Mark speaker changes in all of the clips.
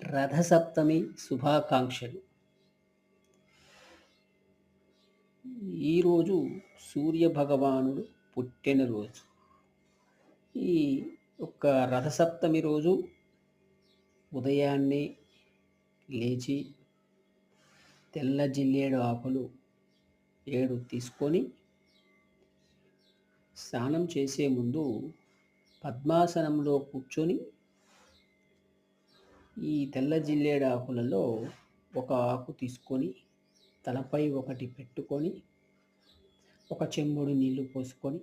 Speaker 1: రథసప్తమి శుభాకాంక్షలు. ఈరోజు సూర్య భగవానుడు పుట్టినరోజు ఈ యొక్క రథసప్తమి రోజు ఉదయాన్నే లేచి తెల్ల జిల్లేడు ఆకులు ఏడు తీసుకొని స్నానం చేసే ముందు పద్మాసనంలో కూర్చొని ఈ తెల్ల జిల్లేడు ఆకులలో ఒక ఆకు తీసుకొని తలపై ఒకటి పెట్టుకొని ఒక చెంబుడు నీళ్ళు పోసుకొని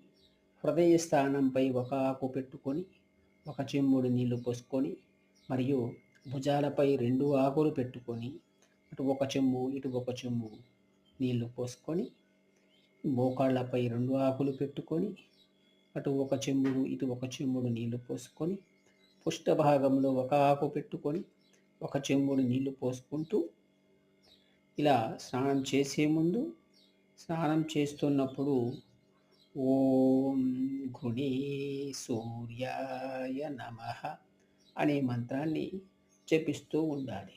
Speaker 1: హృదయ స్థానంపై ఒక ఆకు పెట్టుకొని ఒక చెంబుడు నీళ్ళు పోసుకొని మరియు భుజాలపై రెండు ఆకులు పెట్టుకొని అటు ఒక చెంబు ఇటు ఒక చెంబు నీళ్ళు పోసుకొని మోకాళ్ళపై రెండు ఆకులు పెట్టుకొని అటు ఒక చెంబుడు ఇటు ఒక చెంబుడు నీళ్ళు పోసుకొని పుష్ట భాగంలో ఒక ఆకు పెట్టుకొని ఒక చెంబుడు నీళ్ళు పోసుకుంటూ ఇలా స్నానం చేసే ముందు స్నానం చేస్తున్నప్పుడు ఓం గుణే సూర్యాయ నమ అనే మంత్రాన్ని జపిస్తూ ఉండాలి.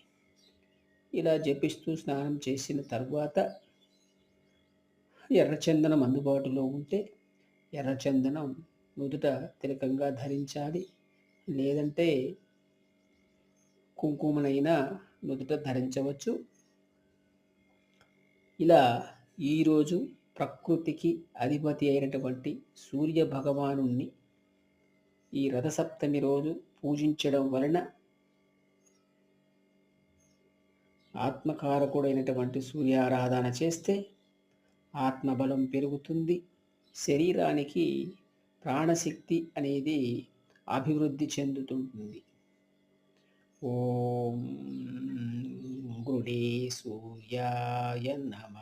Speaker 1: ఇలా జపిస్తూ స్నానం చేసిన తర్వాత ఎర్రచందనం అందుబాటులో ఉంటే ఎర్రచందనం నుదుట తిలకంగా ధరించాలి. లేదంటే కుంకుమనైనా నుదుట ధరించవచ్చు. ఇలా ఈరోజు ప్రకృతికి అధిపతి అయినటువంటి సూర్య భగవాను ఈ రథసప్తమి రోజు పూజించడం వలన ఆత్మకారకుడైనటువంటి సూర్యారాధన చేస్తే ఆత్మబలం పెరుగుతుంది. శరీరానికి ప్రాణశక్తి అనేది అభివృద్ధి చెందుతుంటుంది. ఓం గుడే సూర్యాయ నమ.